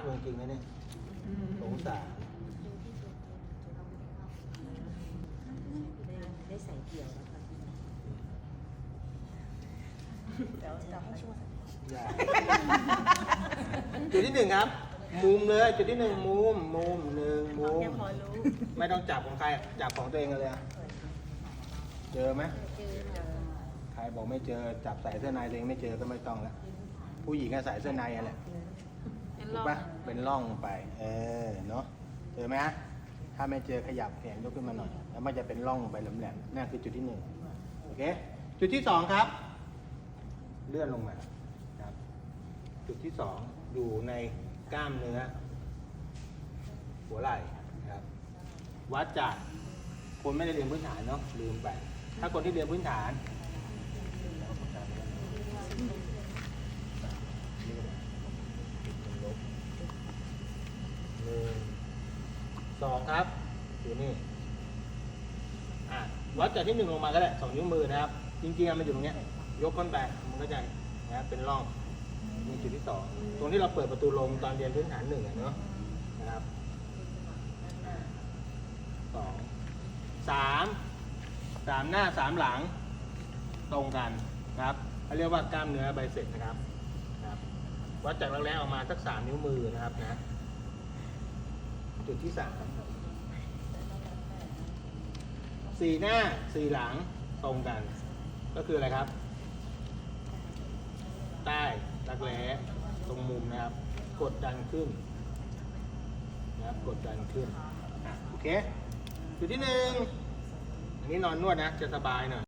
ากจริงๆนะเนี่ยสงสารได้ใส่เกี่ยวแล้วค่ะเดี๋ยวจับให้ช่วยอย่าจุดที่หนึ่งครับ มุมเลยจุดที่หนึ่งมุมมุมหนึ่งมุมแค่พอรู้ไม่ต้องจับของใครจับของตัวเองกันเลยอะเจอไหมเจอเจอใครบอกไม่เจอจับใส่เสื้อในตัวเองไม่เจอก็ไม่ต้องแล้วผู้หญิงก็ใส่เสื้อในอะไร ถูกปะเป็นร่องไป เออเนาะเจอไหมฮะถ้าไม่เจอขยับแขนยกขึ้นมาหน่อย แล้วมันจะเป็นร่องไปแหลมๆนั่นคือจุดที่หนึ่งโอเค จุดที่สองครับ เลื่อนลงมาครับ จุดที่สองอยู่ในกล้ามเนื้อ หัวไหล่ครับ วัดจากคนไม่ได้เรียนพื้นฐานเนาะลืมไป ถ้าคนที่เรียนพื้นฐาน หนึ่ง สองครับอยู่นี่อะวัดจากที่หนึ่งลงมาก็ได้สองนิ้วมือนะครับ จริงๆมันอยู่ตรงเนี้ย ยกขึ้นไปมันก็จะนะเป็นร่องนี่จุดที่สองตรงที่เราเปิดประตูลงตอนเรียนพื้นฐานหนึ่งเนาะนะครับสองสามสามหน้าสามหลังตรงกันนะครับเขาเรียกว่ากล้ามเนื้อไบเซ็ปนะครับนะครับ วัดจากรักแร้ออกมาสักสามนิ้วมือนะครับนะ จุดที่สาม สี่หน้าสี่หลังตรงกัน ก็คืออะไรครับ ใต้รักแร้ตรงมุมนะครับ กดดันขึ้นนะครับกดดันขึ้นโอเคจุดที่หนึ่งอันนี้นอนนวดนะจะสบายหน่อย